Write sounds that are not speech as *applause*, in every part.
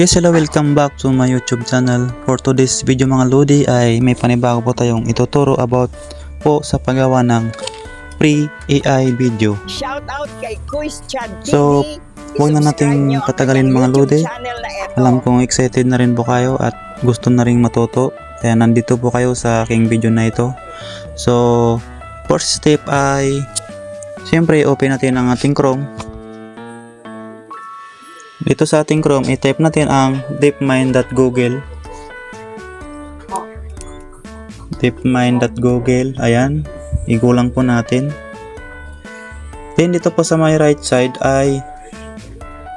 Yes, hello, welcome back to my YouTube channel. For today's video mga Lodi ay may panibago po tayong ituturo about po sa paggawa ng free AI video. Shout out kay Quiz Chad TV. So, huwag na nating patagalin, mga eto. Alam kong excited na rin po kayo at gusto na rin matuto. Kaya nandito po kayo sa aking video na ito. So, first step ay siyempre open natin ang ating Chrome. Dito sa ating Chrome, i-type natin ang deepmind.google. deepmind.google. Ayan. Igulang po natin. Then dito po sa my right side ay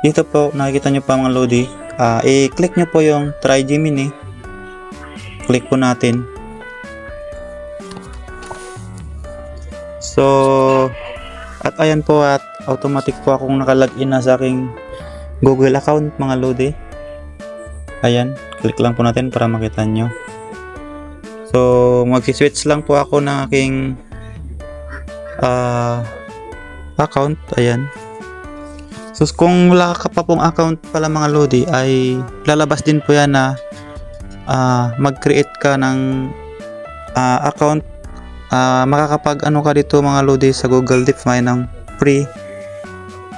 dito po nakikita nyo pa mga Lodi. Ah, i-click nyo po yung try Gemini. Click po natin. So, at ayan po at automatic po akong nakalagin na sa aking Google account mga Lodi. Ayan, click lang po natin para makita nyo. So, mag-switch lang po ako ng aking ah, account. Ayan. So, kung wala ka pa pong account pala mga Lodi, ay lalabas din po yan na ah, mag-create ka ng ah, account. Ah, makakapag ano ka dito mga Lodi sa Google DeepMind ng free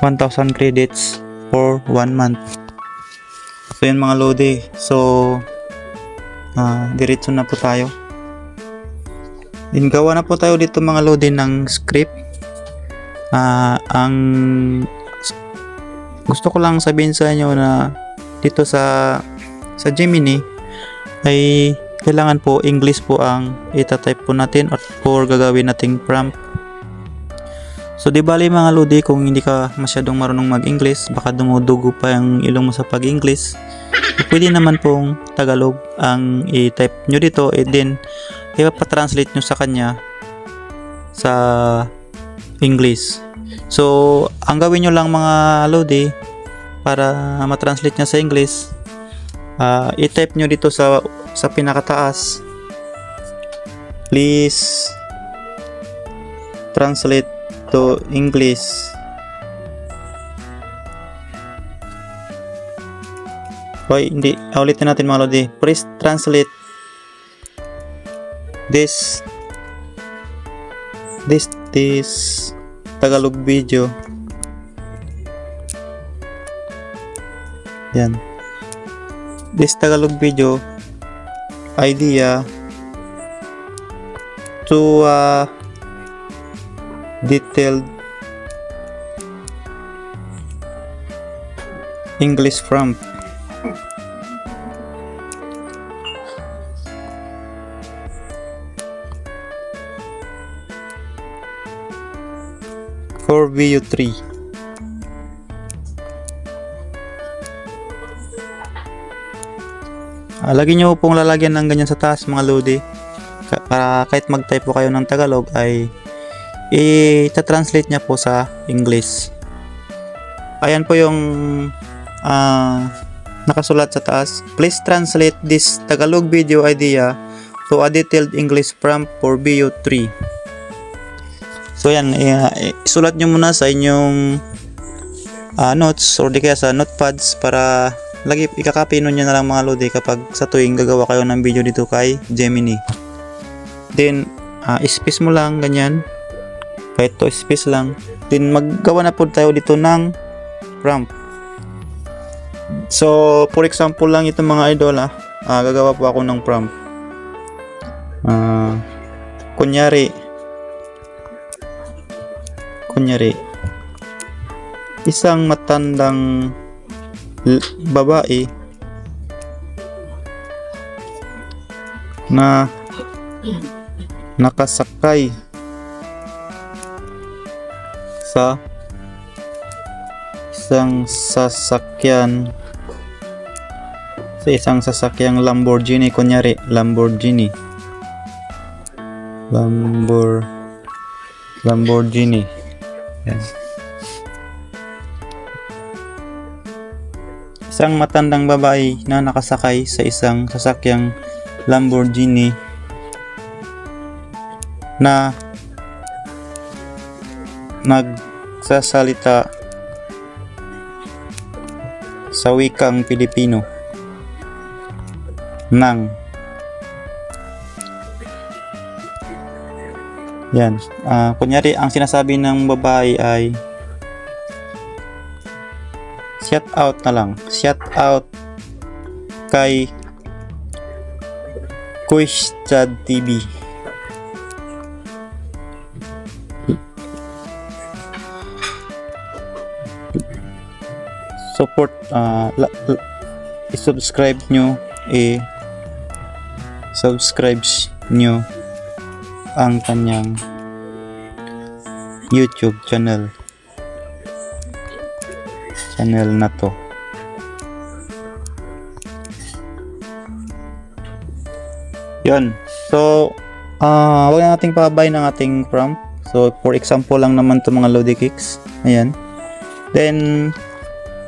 1,000 credits for 1 month. So, yun mga Lodi. So, ah, diretso na po tayo. Din gawa na po tayo dito mga Lodi ng script. Ah, ang gusto ko lang sabihin sa inyo na dito sa sa Gemini ay kailangan po English po ang itatype po natin at for gagawin nating prompt. So di bali mga lodi kung hindi ka masyadong marunong mag-English baka dumudugo pa yung ilong mo sa pag-English pwede naman pong Tagalog ang i-type nyo dito and then ipapatranslate nyo sa kanya sa English. So, ang gawin nyo lang mga Lodi para matranslate niya sa English, ah, i-type nyo dito sa sa pinakataas. Please translate to English. Hoy, hindi. Ulitin natin mga Lodi. Please translate this this this Tagalog video. Yan. This Tagalog video idea to uh, detailed English prompt. for view 3 Ah, lagi nyo pong lalagyan ng ganyan sa taas mga lodi para kahit mag-type po kayo ng Tagalog ay i-translate niya po sa English ayan po yung ah, nakasulat sa taas please translate this Tagalog video idea to a detailed English prompt for view 3 So yan, isulat nyo muna sa inyong ah, notes or di kaya sa notepads para lagi ikakopy nun nyo na lang mga lodi kapag sa tuwing gagawa kayo ng video dito kay Gemini. Then, ah, space mo lang ganyan. Kahit to space lang. Then maggawa na po tayo dito ng prompt. So, for example lang itong mga idol ah, ah, gagawa po ako ng prompt. Ah, kunyari, kunyari isang matandang babae na nakasakay sa isang sasakyan. Sa isang sasakyang Lamborghini. Kunyari Lamborghini. Lambor Lamborghini. Yan. Isang matandang babae na nakasakay sa isang sasakyang Lamborghini na nagsasalita sa wikang Pilipino. ng yan Ah, kunyari ang sinasabi ng babae ay shout out na lang shout out kay Quiz Chad TV support la- i-subscribe nyo i subscribe nyo ang kanyang YouTube channel channel na to Yun. So, ah wag na nating pabay ng ating prompt. So, for example lang naman to mga Lodi Kicks. Ayan. Then,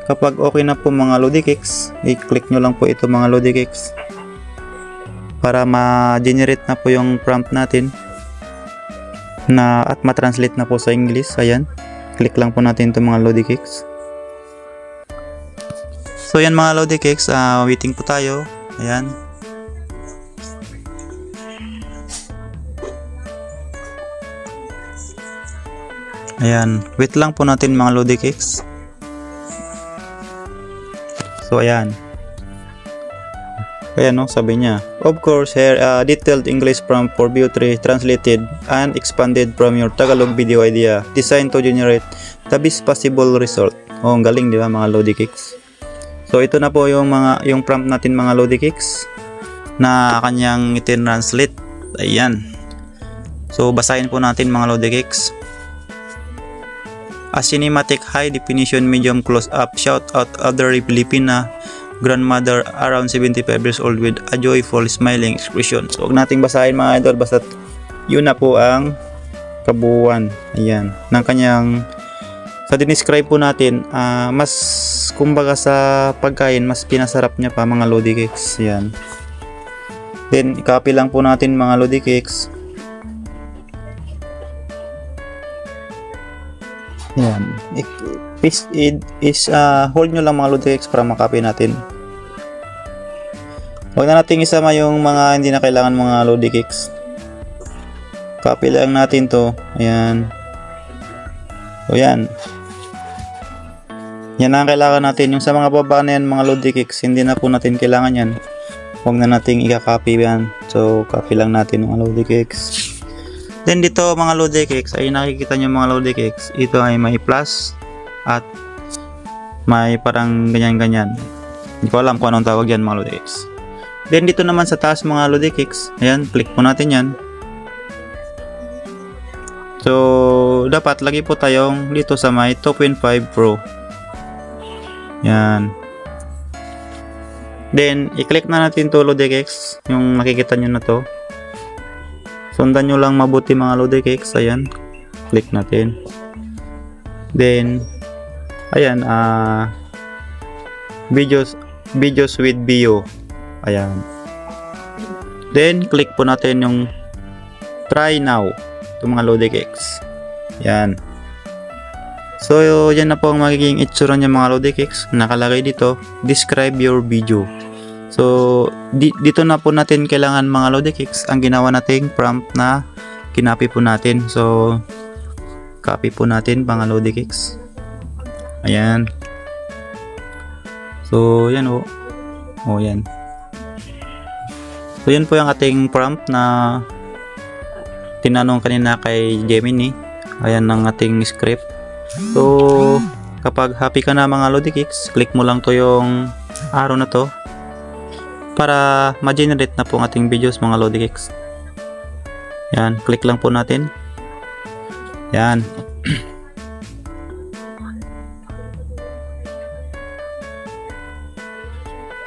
kapag okay na po mga Lodi Kicks, i-click nyo lang po ito mga Lodi Kicks para ma-generate na po yung prompt natin na at ma-translate na po sa English. Ayan. Click lang po natin ito mga Lodi Kicks. So, yan mga Lodi Kicks. ah waiting po tayo. Ayan. Ayan, wait lang po natin mga Lodi Cakes. So ayan. Ayan no, sabi niya. Of course, here uh, detailed English prompt for 3 translated and expanded from your Tagalog video idea designed to generate the best possible result. Oh, ang galing di ba mga Lodi Cakes? So ito na po yung mga yung prompt natin mga Lodi Cakes na kanyang itin-translate. Ayan. So basahin po natin mga Lodi Cakes. A cinematic high definition medium close up shout out elderly Filipina grandmother around 75 years old with a joyful smiling expression. So huwag nating basahin mga idol basta yun na po ang kabuuan. Ayan. Ng kanyang sa dinescribe po natin, ah, mas kumbaga sa pagkain, mas pinasarap niya pa mga Lodi Cakes. Yan. Then, i-copy lang po natin mga Lodi Cakes. Yan. Ik- Is, it is uh, hold nyo lang mga Cakes para makopy natin. Huwag na natin isama yung mga hindi na kailangan mga Lodi Cakes. Copy lang natin to. Ayan. O yan. Yan ang kailangan natin. Yung sa mga baba na yan, mga Lodi Cakes, hindi na po natin kailangan yan. Huwag na nating i-copy yan. So, copy lang natin mga Lodi Cakes. Then dito mga Lodi Cakes, ay nakikita nyo mga Lodi Cakes, ito ay may plus at may parang ganyan-ganyan. Hindi ko alam kung anong tawag yan mga Lodi Cakes. Then dito naman sa taas mga Lodi Cakes, ayan, click po natin yan. So, dapat lagi po tayong dito sa may 2.5 Pro. Yan. Then, i-click na natin to Lodekex, yung makikita nyo na to. Sundan nyo lang mabuti mga Lodekex, ayan. Click natin. Then, ayan, ah, videos, videos with bio. Ayan. Then, click po natin yung try now. Itong mga Lodekex. Yan. So, yan na po ang magiging itsura niya mga Lodekex. Nakalagay dito, describe your video. So, di- dito na po natin kailangan mga Lodekex ang ginawa nating prompt na kinapi po natin. So, copy po natin mga Lodekex. Ayan. So, yan o. O, yan. So, yan po yung ating prompt na tinanong kanina kay Gemini. Ayan ang ating script. So, kapag happy ka na mga Lodi Kicks, click mo lang to yung arrow na to para ma-generate na po ang ating videos mga Lodi Kicks. Yan, click lang po natin. Yan. *clears throat*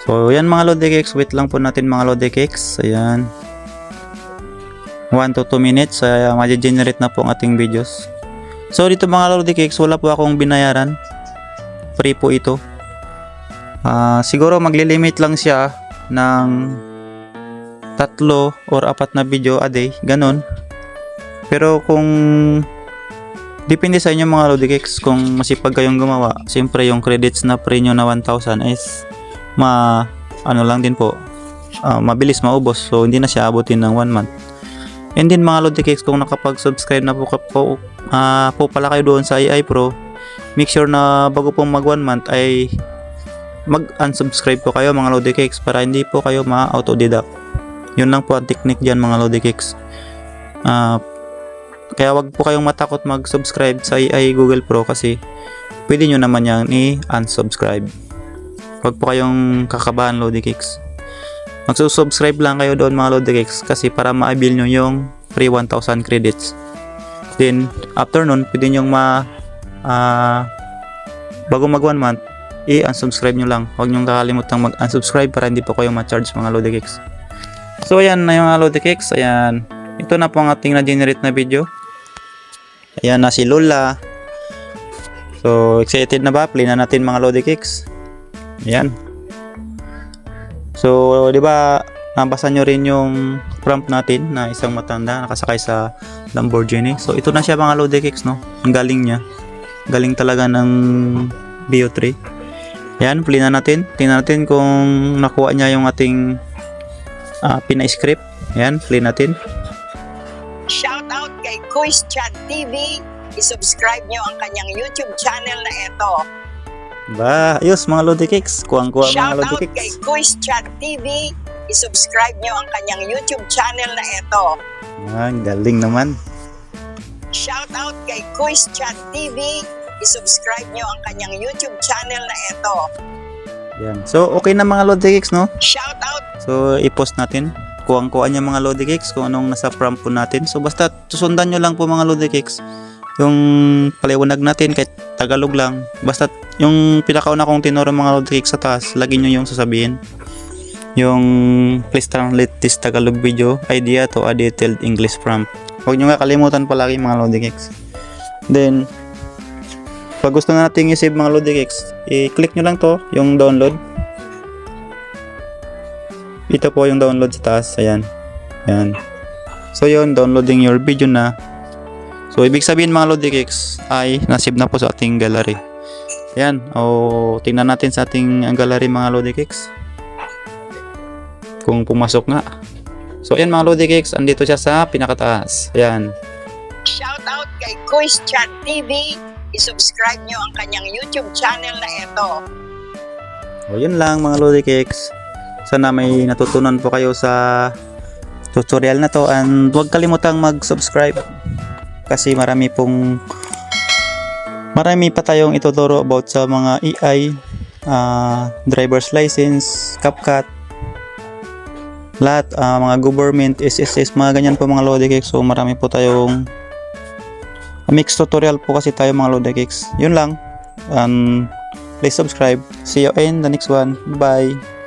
So, yan mga Lodi Kicks. Wait lang po natin mga Lodi Kicks. Ayan. 1 to 2 minutes, uh, ma-generate na po ang ating videos. So dito mga Lodi Cakes, wala po akong binayaran. Free po ito. Ah, siguro maglilimit lang siya ng tatlo or apat na video a day, ganun. Pero kung depende sa inyo mga Lodi Cakes, kung masipag kayong gumawa, siyempre yung credits na free nyo na 1,000 is ma ano lang din po ah, mabilis maubos. So, hindi na siya abutin ng 1 month. And then mga Lodi Cakes, kung nakapag-subscribe na po, po, ah, po pala kayo doon sa AI Pro, make sure na bago pong mag 1 month ay mag-unsubscribe po kayo mga Lodi Cakes para hindi po kayo ma-autodidact. Yun lang po ang technique dyan mga Lodi Cakes. Ah, kaya wag po kayong matakot mag-subscribe sa AI Google Pro kasi pwede nyo naman yan i-unsubscribe. Wag po kayong kakabahan Lodi Cakes. Magsusubscribe lang kayo doon mga Lodi Cakes kasi para ma-avail nyo yung free 1,000 credits. Then, after nun, pwede nyo ma ah, bago mag 1 month, i-unsubscribe nyo lang. Huwag nyo kakalimutang mag-unsubscribe para hindi po kayo ma-charge mga Lodi Cakes. So, ayan na yung mga Lodi Cakes. Ayan. Ito na po ang ating na-generate na video. Ayan na si Lola. So, excited na ba? Play na natin mga Lodi Cakes. Ayan. So, di ba, nabasa nyo rin yung prompt natin na isang matanda nakasakay sa Lamborghini. So, ito na siya mga Cakes, no? Ang galing niya. Galing talaga ng BO3. Ayan, play na natin. Tingnan natin kung nakuha niya yung ating ah, pina-script. Ayan, play natin. Shout out kay Quiz Chat TV. I-subscribe nyo ang kanyang YouTube channel na ito. Ba, ayos mga Lodi Cakes. Kuwang-kuwa mga Shout Lodi out kay. Quiz Chat TV. I-subscribe nyo ang kanyang YouTube channel na ito. Ah, galing naman. Shout out kay Quiz Chat TV. I-subscribe nyo ang kanyang YouTube channel na ito. Yan. So, okay na mga Lodi Cakes, no? Shout out So, i-post natin. Kuwang-kuha niya mga Lodi Cakes kung anong nasa prompt po natin. So, basta susundan nyo lang po mga Lodi Cakes. Yung paliwanag natin kahit Tagalog lang. Basta yung pinakauna kong tinuro mga Lodi Cakes sa taas, lagi nyo yung sasabihin. Yung please translate this Tagalog video idea to a detailed English prompt. Huwag nyo nga kalimutan palagi mga Lodi Cakes. Then, pag gusto na natin i-save mga Lodi Cakes, i-click nyo lang to, yung download. Ito po yung download sa taas. Ayan. Ayan. So yun, downloading your video na. So ibig sabihin mga Lodi Cakes ay nasave na po sa ating gallery. Ayan. O tingnan natin sa ating ang gallery mga Lodi Cakes. Kung pumasok nga. So ayan mga Lodi Cakes, andito siya sa pinakataas. Ayan. Shout out kay Quiz Chat TV. I-subscribe nyo ang kanyang YouTube channel na ito. O yun lang mga Lodi Cakes. Sana may natutunan po kayo sa tutorial na to and huwag kalimutang mag-subscribe kasi marami pong marami pa tayong ituturo about sa mga AI ah, driver's license, CapCut lahat, ah, mga government, SSS, mga ganyan po mga Lodi Cakes so marami po tayong mix tutorial po kasi tayo mga Lodi Cakes yun lang. And please subscribe. See you in the next one. Bye